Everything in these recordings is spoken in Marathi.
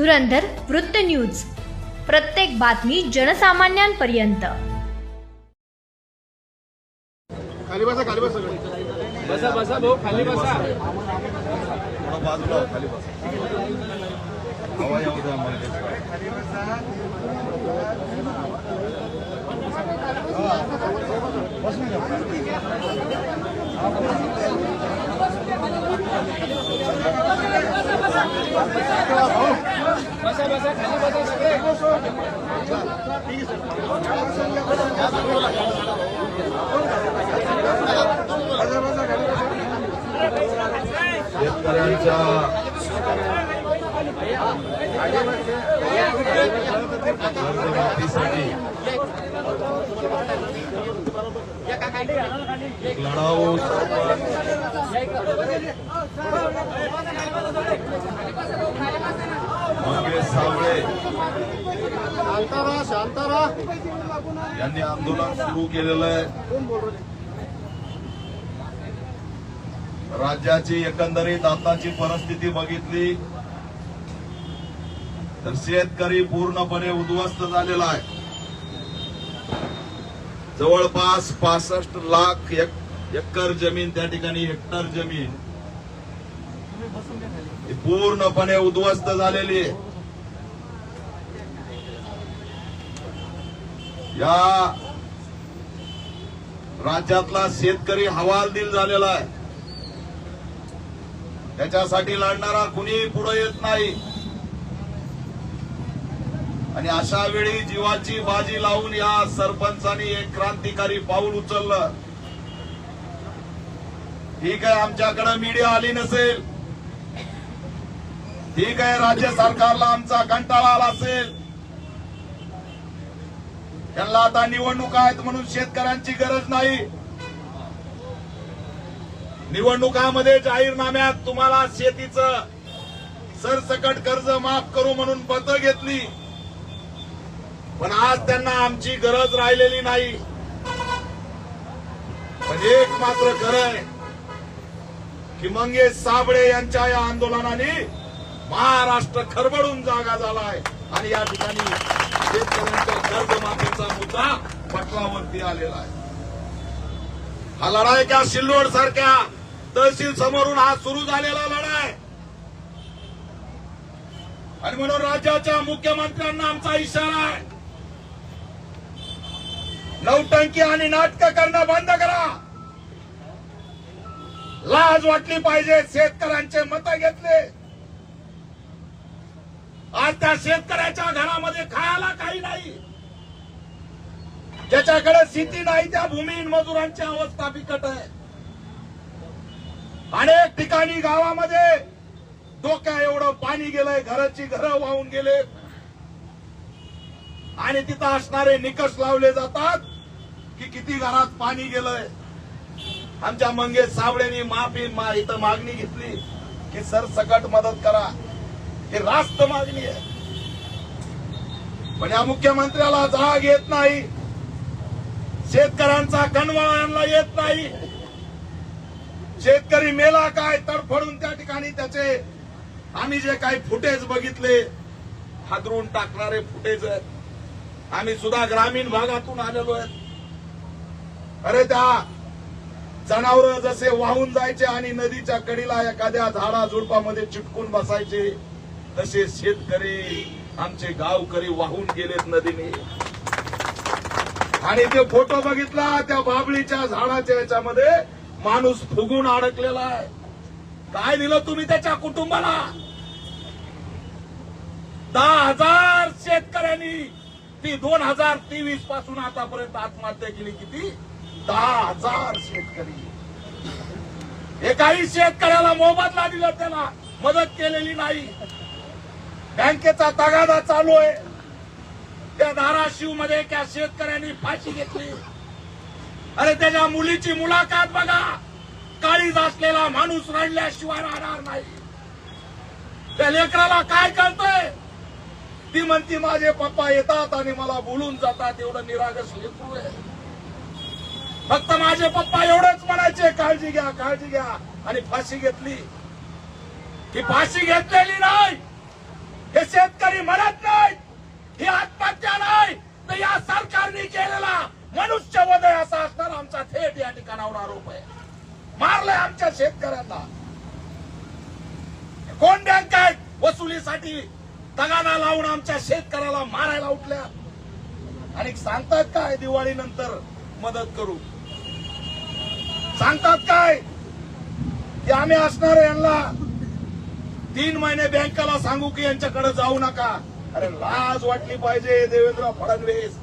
धुरंधर वृत्त न्यूज. प्रत्येक बातमी जनसामान्यांपर्यंत. खाली बसा खाली बसा सगळे बसा बसा भाऊ खाली बसा. थोडं बाजूला खाली बसा. शेतकऱ्यांच्या कर्जमाफीसाठी एक लढाऊ मंगेश यांनी आंदोलन सुरू केलेलं आहे. राज्याची एकंदरीत आताची परिस्थिती बघितली तर शेतकरी पूर्णपणे उद्ध्वस्त झालेला आहे. जवळपास पासष्ट लाख एक- एकर जमीन त्या ठिकाणी हेक्टर जमीन. पूर्णपणे उद्ध्वस्त झालेली आहे. या राज्यातला शेतकरी हवालदिल झालेला आहे. त्याच्यासाठी लढणारा कुणी पुढे येत नाही. आणि अशा वेळी जीवाची बाजी लावून या सरपंचांनी एक क्रांतिकारी पाऊल उचललं. ठीक आहे आमच्याकडे मीडिया आली नसेल. ठीक आहे राज्य सरकारला आमचा कंटाळा आला असेल. त्यांना आता निवडणुका आहेत म्हणून शेतकऱ्यांची गरज नाही. निवडणुकामध्ये जाहीरनाम्यात तुम्हाला शेतीचं सरसकट कर्ज माफ करू म्हणून पत्र घेतली. पण आज त्यांना आमची गरज राहिलेली नाही. पण एक मात्र खरं आहे की मंगेश साबळे यांच्या या आंदोलनाने महाराष्ट्र खरबडून जागा झालाय. आणि या ठिकाणी शेतकऱ्यांच्या कर्जमाफीचा मुद्दा पटलावरती आलेला आहे. हा लढाई त्या सिल्लोड सारख्या तहसील समोरून हा सुरू झालेला लढाई. आणि म्हणून राज्याच्या मुख्यमंत्र्यांना आमचा इशारा आहे. नवटंकी आणि नाटक करणं बंद करा. लाज वाटली पाहिजे शेतकऱ्यांचे मत घेतले. आज त्या शेतकऱ्याच्या घरामध्ये खायला काही नाही. ज्याच्याकडे शेती नाही त्या भूमिहीन मजुरांची अवस्था बिकट आहे. अनेक ठिकाणी गावामध्ये डोक्या एवढं पाणी गेलंय घराची घरं वाहून गेले आणि तिथं असणारे निकष लावले जातात की किती घरात पाणी गेलंय. आमच्या मंगेश साबळेनी माफी मा- इथं मागणी घेतली की सरसकट मदत करा. ही रास्त मागणी आहे. पण या मुख्यमंत्र्याला जाग येत नाही. शेतकऱ्यांचा कणवाळ येत नाही. शेतकरी मेला काय तडफडून त्या ठिकाणी त्याचे आम्ही जे काही फुटेज बघितले हादरून टाकणारे फुटेज आहेत. आम्ही सुद्धा ग्रामीण भागातून आलेलो आहेत. अरे त्या जनावर जसे वाहून जायचे आणि नदीच्या कडीला एखाद्या झाडा झुडपामध्ये चिटकून बसायचे तसे शेतकरी आमचे गावकरी वाहून गेलेत नदीने. आणि ते फोटो बघितला त्या बाबळीच्या झाडाच्या याच्यामध्ये माणूस फुगून अडकलेला आहे. काय दिलं तुम्ही त्याच्या कुटुंबाला? दहा हजार शेतकऱ्यांनी ती दोन हजार तेवीसपासून आतापर्यंत आत्महत्या केली किती? दहा हजार शेतकरी. एकाही शेतकऱ्याला मोबदला दिला त्याला मदत केलेली नाही. बँकेचा तगादा चालू आहे. त्या धाराशिवमध्ये त्या शेतकऱ्यांनी फाशी घेतली. अरे त्याच्या मुलीची मुलाखत बघा. काळीज असलेला माणूस रडल्याशिवाय राहणार नाही. त्या लेकराला काय कळतंय? ती म्हणती माझे पप्पा येतात आणि मला बोलून जातात. एवढं निरागस लेकरू आहे. फक्त माझे पप्पा एवढंच म्हणायचे काळजी घ्या काळजी घ्या. आणि फाशी घेतली. ही फाशी घेतलेली नाही. हे शेतकरी म्हणत नाहीत. ही आत्महत्या नाही. तर या सरकारने केलेला मनुष्य आहे असा असणार आमचा थेट या ठिकाणावर आरोप आहे. मारलंय आमच्या शेतकऱ्यांना. कोण बँक आहेत वसुलीसाठी तगाना लावून आमच्या शेतकऱ्याला मारायला उठल्या. आणि सांगतात काय? दिवाळी नंतर मदत करू. सांगतात काय? की आम्ही असणार यांना तीन महिने बँकेला सांगू की यांच्याकडे जाऊ नका. अरे लाज वाटली पाहिजे देवेंद्र फडणवीस.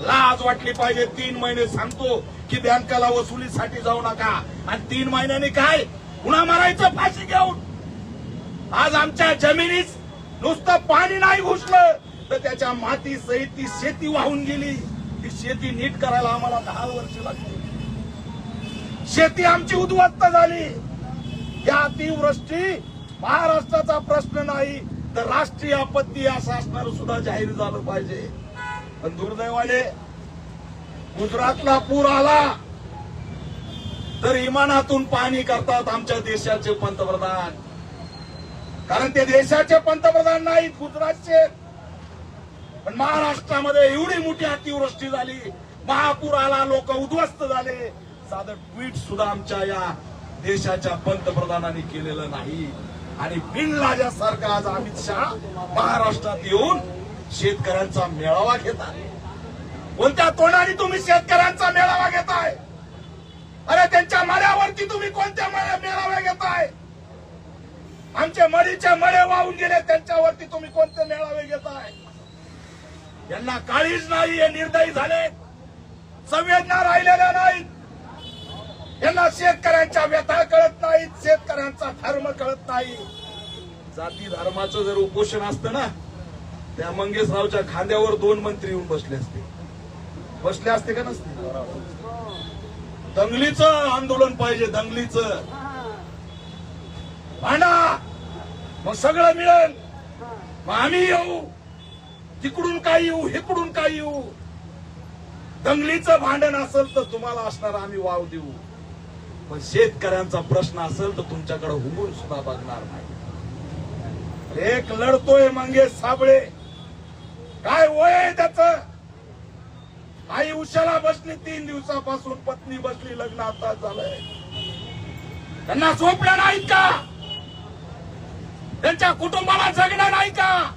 लाज वाटली पाहिजे. तीन महिने सांगतो की बँकेला वसुलीसाठी जाऊ नका. आणि तीन महिन्यांनी काय? पुन्हा मारायचं फाशी घेऊन. आज आमच्या जमिनीत नुसतं पाणी नाही घुसलं तर त्याच्या माती सहित ती शेती वाहून गेली. ती शेती नीट करायला आम्हाला दहा वर्ष लागली. शेती आमची उद्ध्वस्त झाली. या अतिवृष्टी महाराष्ट्राचा प्रश्न नाही तर राष्ट्रीय आपत्ती या असणार सुद्धा जाहीर झालं पाहिजे. पण दुर्दैवाने गुजरातला पूर आला तर इमानातून पाणी करतात आमच्या देशाचे पंतप्रधान. कारण ते देशाचे पंतप्रधान नाहीत गुजरातचे. पण महाराष्ट्रामध्ये एवढी मोठी अतिवृष्टी झाली महापूर आला लोक उद्ध्वस्त झाले. साधं ट्विट सुद्धा आमच्या या देशाच्या पंतप्रधानांनी केलेलं नाही. आणि बिनलाजासारखा आज अमित शहा महाराष्ट्रात येऊन शेतकऱ्यांचा मेळावा घेतात. कोणत्या तोंडाने तुम्ही शेतकऱ्यांचा मेळावा घेताय? अरे त्यांच्या मड्यावरती तुम्ही कोणत्या मळ्या- घेताय? आमचे मडीचे मळे वाहून गेले त्यांच्यावरती तुम्ही कोणते मेळावे घेताय? यांना काळीच नाही हे निर्दयी झाले. संवेदना राहिलेल्या नाहीत. यांना शेतकऱ्यांच्या व्यथा कळत नाहीत शेतकऱ्यांचा धर्म कळत नाही. जाती धर्माचं जर उपोषण असतं ना त्या मंगेशरावच्या खांद्यावर दोन मंत्री येऊन बसले असते. बसले असते का नसते? दंगलीचं आंदोलन पाहिजे दंगलीचं. भांडा! मग सगळं मिळेल. मग आम्ही येऊ. तिकडून काय येऊ इकडून काय येऊ. दंगलीचं भांडण असेल तर तुम्हाला असणार आम्ही वाव देऊ. पण शेतकऱ्यांचा प्रश्न असेल तर तुमच्याकडे हुबून सुद्धा बघणार नाही. एक लढतोय मंगेश साबळे. काय वय आहे त्याच? आई उशाला बसली तीन दिवसापासून पत्नी बसली लग्न आता झालंय. त्यांना झोपलं नाही का? त्यांच्या कुटुंबाला जगणं नाही का?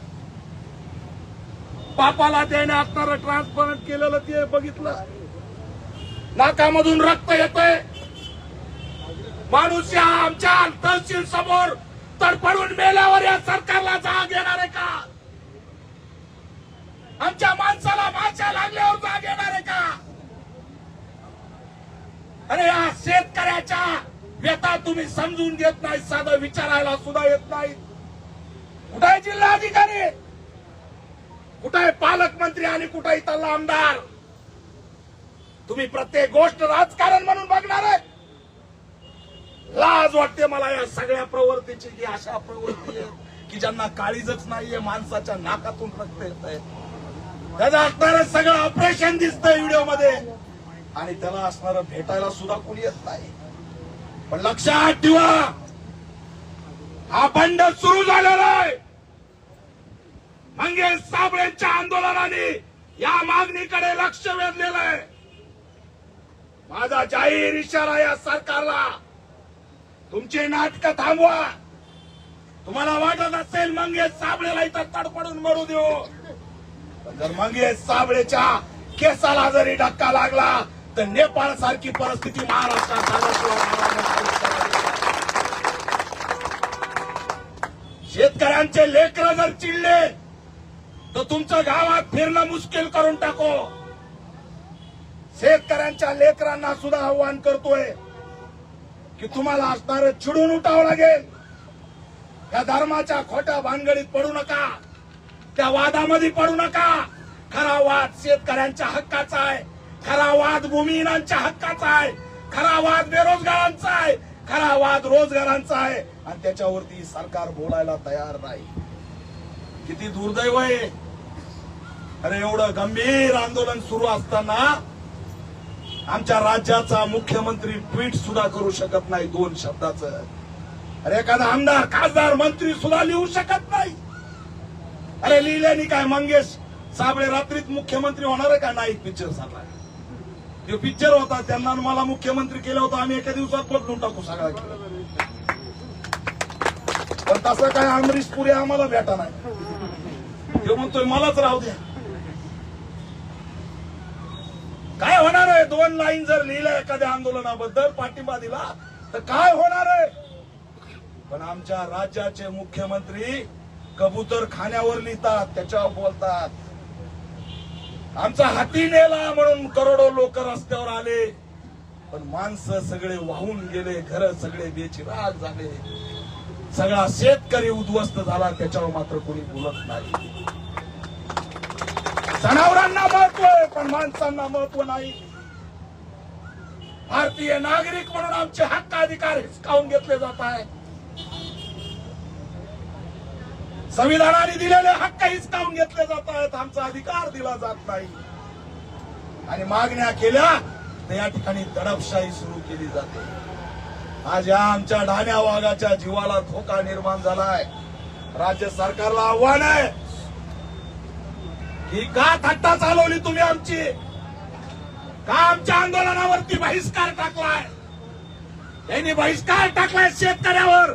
बापाला त्याने असणारं ट्रान्सपरंट केलेलं ते बघितलं. नाकामधून रक्त येतंय. माणूस या आमच्या तहसील समोर तडफडून मेल्यावर या सरकारला जाग येणार आहे का? आमच्या माणसाला माशा लागल्यावर जाग येणार आहे का? अरे या शेतकऱ्याच्या व्यथा तुम्ही समजून घेत नाही साधं विचारायला सुद्धा येत नाही. कुठे आहे जिल्हाधिकारी? कुठे आहे पालकमंत्री आणि कुठे इथला आमदार? तुम्ही प्रत्येक गोष्ट राजकारण म्हणून बघणार आहे. लाज वाटते मला या सगळ्या प्रवृत्तीची की अशा प्रवृत्ती आहेत की ज्यांना काळीजच नाहीये माणसाच्या नाकातून रक्त येत आहे त्याचं असणार सगळं ऑपरेशन दिसतंय व्हिडिओमध्ये आणि त्याला असणार भेटायला सुद्धा कोणी येत नाही. पण लक्षात ठेवा हा बंड सुरू झालेला आहे. मंगेश साबळेंच्या आंदोलनाने या मागणीकडे लक्ष वेधलेलं आहे. माझा जाहीर इशारा या सरकारला तुमचे नाटक थांबवा. तुम्हाला वाटत असेल मंगेश साबळेला इथं तडपडून मरू देऊ. जर मंगेश साबळेच्या केसाला जरी धक्का लागला तर नेपाळ सारखी परिस्थिती महाराष्ट्रात शेतकऱ्यांचे लेकर जर चिडले तर तुमचं गावात फिरणं मुश्किल करून टाको. शेतकऱ्यांच्या लेकरांना सुद्धा आव्हान करतोय. की तुम्हाला असणार चिडून उठावं लागेल. त्या धर्माच्या खोट्या भानगडीत पडू नका. त्या वादामध्ये पडू नका. खरा वाद शेतकऱ्यांच्या हक्काचा आहे. खरा वाद भूमिहीनांच्या हक्काचा आहे. खरा वाद बेरोजगारांचा आहे. खरा वाद रोजगारांचा आहे. आणि त्याच्यावरती सरकार बोलायला तयार नाही. किती दुर्दैव आहे. अरे एवढं गंभीर आंदोलन सुरू असताना आमच्या राज्याचा मुख्यमंत्री ट्विट सुद्धा करू शकत नाही दोन शब्दाचं. अरे एखादा आमदार खासदार मंत्री सुद्धा लिहू शकत नाही. अरे लिहिल्याने काय मंगेश साबळे रात्रीत मुख्यमंत्री होणार आहे का? नाही पिक्चर सारला जो पिक्चर होता त्यांना मला मुख्यमंत्री केलं होतं आम्ही एका दिवसात बदलून टाकू सगळा पण तसं काय अमरीश पुरे आम्हाला भेटा नाही. तो म्हणतोय मलाच राहू द्या. काय होणार दोन लाईन जर लिहिल्या एखाद्या आंदोलनाबद्दल पाठिंबा दिला तर काय होणार आहे? पण आमच्या राज्याचे मुख्यमंत्री कबूतर खाण्यावर लिहितात त्याच्यावर बोलतात. आमचा हाती नेला म्हणून करोडो लोक रस्त्यावर आले पण माणसं सगळे वाहून गेले घर सगळे बेचिराग झाले. सगळा शेतकरी उद्ध्वस्त झाला त्याच्यावर मात्र कोणी बोलत नाही. जनावरांना महत्त्व आहे पण माणसांना महत्त्व नाही. भारतीय नागरिक म्हणून आमचे हक्क अधिकार हिसकावून घेतले जात आहे. संविधानाने दिलेले हक्क हिसकावून घेतले जात आहेत. आमचा अधिकार दिला जात नाही. आणि मागण्या केल्या तर या ठिकाणी दडपशाही सुरू केली जाते. आज या आमच्या ढाण्या वाघाच्या जीवाला धोका निर्माण झालाय. राज्य सरकारला आव्हान आहे ही का थट्टा चालवली तुम्ही आमची. का आमच्या आंदोलनावरती बहिष्कार टाकलाय? त्यांनी बहिष्कार टाकलाय शेतकऱ्यावर.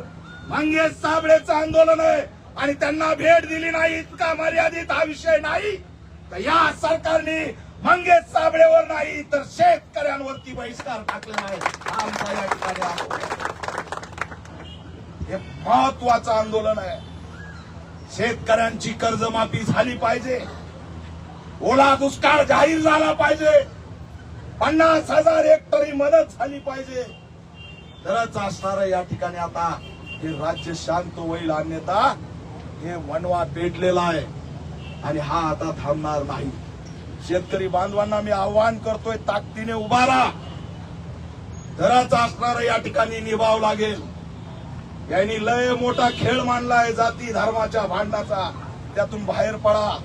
मंगेश साबळेचं आंदोलन आहे आणि त्यांना भेट दिली नाही इतका मर्यादित हा विषय नाही. तर या सरकारने मंगेश साबळेवर नाही तर शेतकऱ्यांवरती बहिष्कार टाकलेला आहे. आमचा या ठिकाणी हे महत्वाचं आंदोलन आहे. शेतकऱ्यांची कर्जमाफी झाली पाहिजे. ओला दुष्काळ जाहीर झाला पाहिजे. पन्नास हजार हेक्टरी मदत झाली पाहिजे. तरच असणार या ठिकाणी आता हे राज्य शांत होईल अन्यथा हे मनवा पेटलेला आहे. आणि हा आता थांबणार नाही. शेतकरी बांधवांना मी आवाहन करतोय ताकदीने उभा राहा. तरच असणार या ठिकाणी निभाव लागेल. यांनी लय मोठा खेळ मांडला आहे जाती धर्माच्या भांडणाचा त्यातून बाहेर पडा.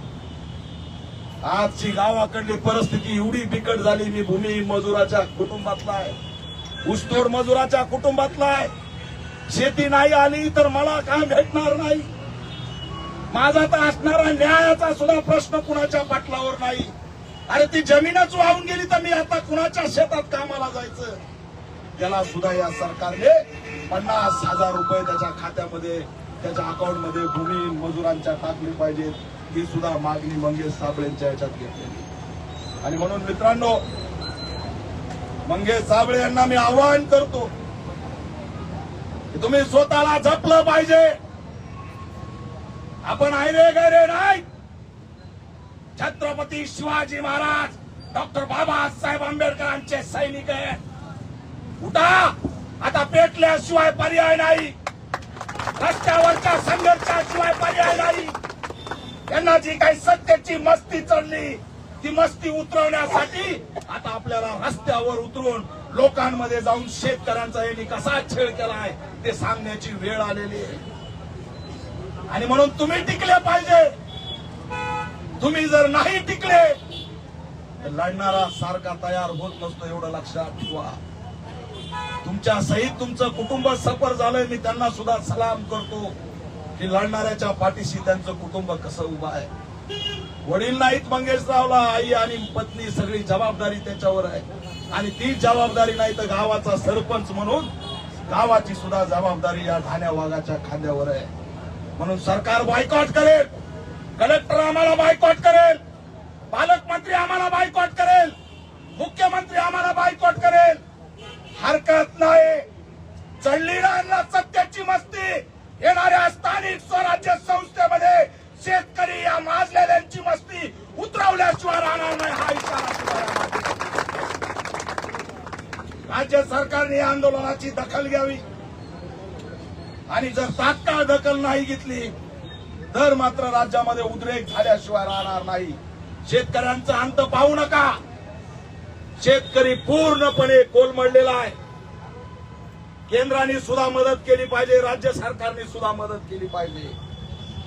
आजची गावाकडली परिस्थिती एवढी बिकट झाली मी भूमी मजुराच्या कुटुंबातला आहे. ऊसतोड मजुराच्या कुटुंबातला आहे. शेती नाही आली तर मला काय भेटणार नाही? माझा तर असणारा न्यायाचा सुद्धा प्रश्न कुणाच्या पाटलावर नाही. अरे ती जमीनच वाहून गेली तर मी आता कुणाच्या शेतात कामाला जायचं? त्याला सुद्धा या सरकारने पन्नास हजार रुपये त्याच्या खात्यामध्ये त्याच्या अकाउंटमध्ये भूमी मजुरांच्या टाकली पाहिजेत. ही सुद्धा मागणी मंगेश साबळेंच्या याच्यात घेतलेली. आणि म्हणून मित्रांनो मंगेश साबळे यांना मी आवाहन करतो की तुम्ही स्वतःला जपलं पाहिजे. आपण आयरे गैरे नाही. छत्रपती शिवाजी महाराज डॉक्टर बाबासाहेब आंबेडकरांचे सैनिक आहेत उठा आता पेटल्याशिवाय पर्याय नाही. रस्त्यावरच्या संघर्षाशिवाय पर्याय नाही. त्यांना जी काही सत्याची मस्ती चढली ती मस्ती उतरवण्यासाठी आता आपल्याला रस्त्यावर उतरून लोकांमध्ये जाऊन शेतकऱ्यांचा यांनी कसा छेड केलाय ते सांगण्याची वेळ आलेली आहे. आणि म्हणून तुम्ही टिकले पाहिजे. तुम्ही जर नाही टिकले तर लढणारा सारखा तयार होत नसतो एवढं लक्षात ठेवा. तुमच्या सहित तुमचं कुटुंब सफर झालंय मी त्यांना सुद्धा सलाम करतो. की लढणाऱ्याच्या पाठीशी त्यांचं कुटुंब कसं उभं आहे? वडील नाहीत मंगेशरावला आई आणि पत्नी सगळी जबाबदारी त्याच्यावर आहे. आणि ती जबाबदारी नाही तर गावाचा सरपंच म्हणून गावाची सुद्धा जबाबदारी या ठाण्या वाघाच्या खांद्यावर आहे. म्हणून सरकार बायकॉट करेल. कलेक्टर आम्हाला बायकॉट करेल. पालकमंत्री आम्हाला बायकॉट करेल. मुख्यमंत्री आम्हाला बायकॉट करेल. हरकत नाही. चढली ना सत्याची मस्ती. येणाऱ्या स्थानिक स्वराज्य संस्थेमध्ये शेतकरी या माजलेल्यांची मस्ती उतरवल्याशिवाय राहणार नाही हा इशारा राज्य सरकारने या आंदोलनाची दखल घ्यावी. आणि जर तात्काळ दखल नाही घेतली तर मात्र राज्यामध्ये उद्रेक झाल्याशिवाय राहणार नाही. शेतकऱ्यांचा अंत पाहू नका. शेतकरी पूर्णपणे कोलमडलेला आहे. केंद्राने सुद्धा मदत केली पाहिजे राज्य सरकारने सुद्धा मदत केली पाहिजे.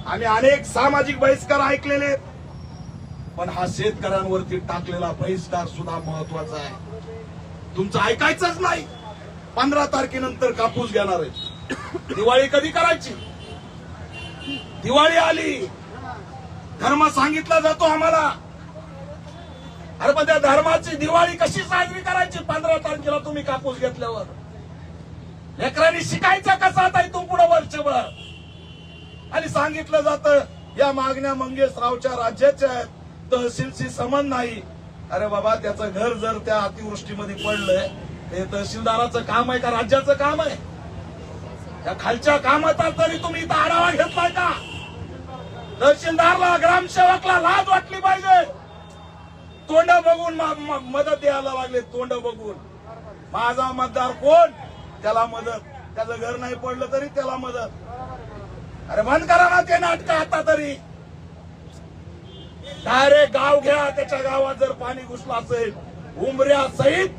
आम्ही अनेक सामाजिक बहिष्कार ऐकलेले आहेत. पण हा शेतकऱ्यांवरती टाकलेला बहिष्कार सुद्धा महत्त्वाचा आहे. तुमचं ऐकायचंच नाही. पंधरा तारखेनंतर कापूस घेणार आहे दिवाळी कधी करायची? दिवाळी आली. धर्म सांगितला जातो आम्हाला. अरे पण त्या धर्माची दिवाळी कशी साजरी करायची? पंधरा तारखेला तुम्ही कापूस घेतल्यावर. लेकरांनी शिकायचं कसा आता इथून पुढे वर्षभर? आणि सांगितलं जातं या मागण्या मंगेशरावच्या राज्याच्या आहेत. तहसीलशी समन नाही. अरे बाबा त्याचं घर जर त्या अतिवृष्टीमध्ये पडलंय ते तहसीलदाराचं काम आहे का राज्याचं काम आहे? त्या खालच्या कामाचा तरी तुम्ही इथं आढावा घेतलाय का? तहसीलदारला ग्रामसेवकला लाज वाटली पाहिजे. तोंड बघून मदत द्यायला लागले तोंड बघून. माझा मतदार कोण? त्याला मदत. त्याचं घर नाही पडलं तरी त्याला मदत. अरे बंद करा ना ते नाटक आता तरी. डायरेक्ट गाव घ्या त्याच्या गावात जर पाणी घुसलं असेल उमऱ्या सहित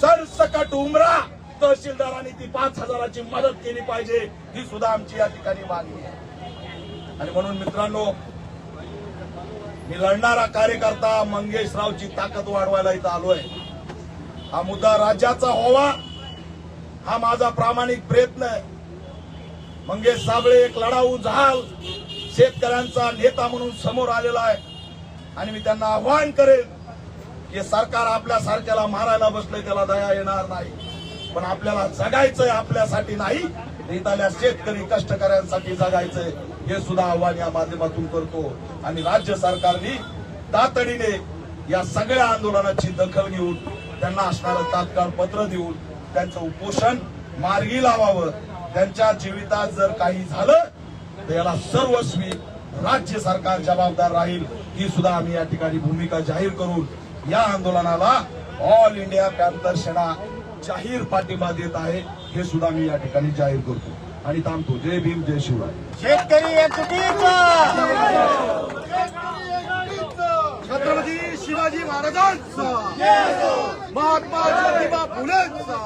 सरसकट उमरा. तहसीलदारांनी ती पाच हजाराची मदत केली पाहिजे ही सुद्धा आमची या ठिकाणी मागणी आहे. आणि म्हणून मित्रांनो मी लढणारा कार्यकर्ता मंगेशरावची ताकद वाढवायला इथं आलोय. हा मुद्दा राज्याचा व्हावा हा माझा प्रामाणिक प्रयत्न आहे. मंगेश साबळे एक लढाऊ जहाल शेतकऱ्यांचा नेता म्हणून समोर आलेला आहे. आणि मी त्यांना आव्हान करेन की सरकार आपल्या सारख्याला मारायला बसलंय त्याला दया येणार नाही. पण आपल्याला जगायचंय आपल्यासाठी नाही नेताल्या शेतकरी कष्टकऱ्यांसाठी जगायचंय हे सुद्धा आव्हान या माध्यमातून करतो. आणि राज्य सरकारने तातडीने या सगळ्या आंदोलनाची दखल घेऊन त्यांना असणारं तात्काळ पत्र देऊन त्यांचं उपोषण मार्गी लावावं. त्यांच्या जीवितात जर काही झालं तर याला सर्वस्वी राज्य सरकार जबाबदार राहील. ही सुद्धा आम्ही या ठिकाणी भूमिका जाहीर करून या आंदोलनाला ऑल इंडिया पॅन्थर सेना जाहीर पाठिंबा देत आहे हे सुद्धा मी या ठिकाणी जाहीर करतो. आणि थांबतो. जय भीम जय शिवराय. शेतकरी छत्रपती शिवाजी महाराजांचा! महात्मा ज्योतिबा फुलेंचा